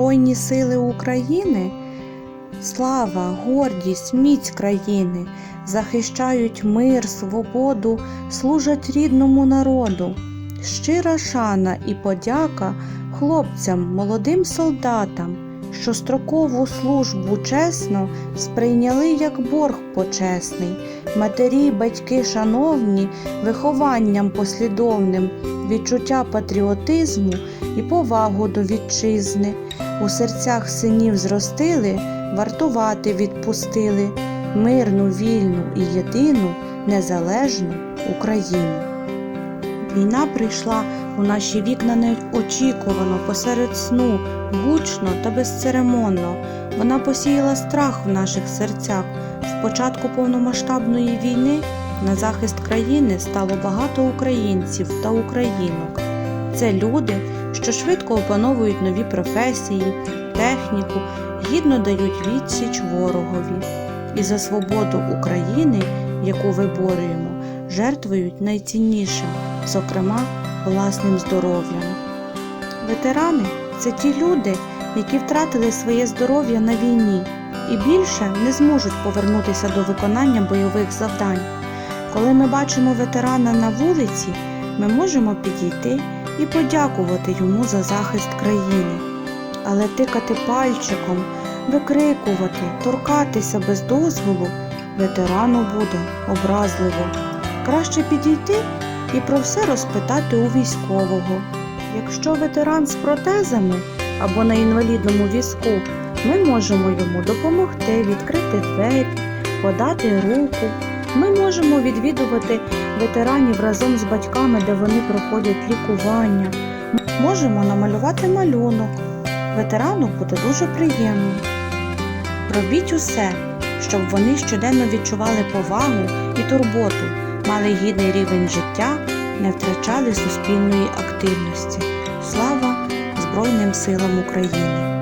Збройні сили України, слава, гордість, міць країни, захищають мир, свободу, служать рідному народу. Щира шана і подяка хлопцям, молодим солдатам, що строкову службу чесно сприйняли як борг почесний, матері, батьки шановні, вихованням послідовним, відчуття патріотизму і повагу до вітчизни. У серцях синів зростили, вартувати відпустили мирну, вільну і єдину незалежну Україну. Війна прийшла у наші вікна неочікувано, посеред сну, гучно та безцеремонно. Вона посіяла страх в наших серцях. З початку повномасштабної війни на захист країни стало багато українців та українок. Це люди, що швидко опановують нові професії, техніку, гідно дають відсіч ворогові. І за свободу України, яку виборюємо, жертвують найціннішим, зокрема власним здоров'ям. Ветерани це ті люди, які втратили своє здоров'я на війні і більше не зможуть повернутися до виконання бойових завдань. Коли ми бачимо ветерана на вулиці, ми можемо підійти і подякувати йому за захист країни. Але тикати пальчиком, викрикувати, торкатися без дозволу ветерану буде образливо. Краще підійти і про все розпитати у військового. Якщо ветеран з протезами або на інвалідному візку, ми можемо йому допомогти відкрити двері, подати руку. Ми можемо відвідувати ветеранів разом з батьками, де вони проходять лікування. Можемо намалювати малюнок. Ветерану буде дуже приємно. Робіть усе, щоб вони щоденно відчували повагу і турботу, мали гідний рівень життя, не втрачали суспільної активності. Слава Збройним силам України!